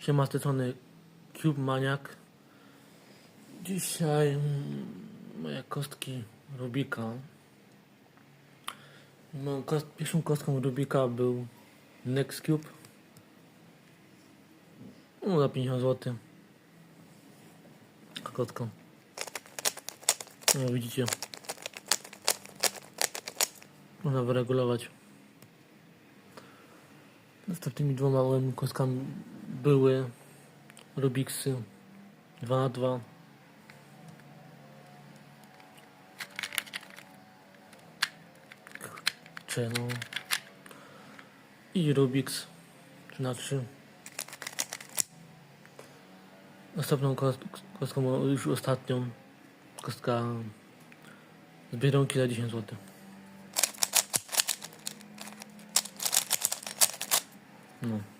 Siema, strony Cube Maniak. Dzisiaj moje kostki Rubika. No, kost, pierwszą kostką Rubika był Next Cube. No, za 50 zł. Kostką. No, widzicie. Można wyregulować. Następnymi dwoma małymi kostkami były Rubiksy 2 na 2 Czy no i Rubiks 3 na 3 Następną kost- kostką, już ostatnią, kostka z Biedronki za 10 zł. No.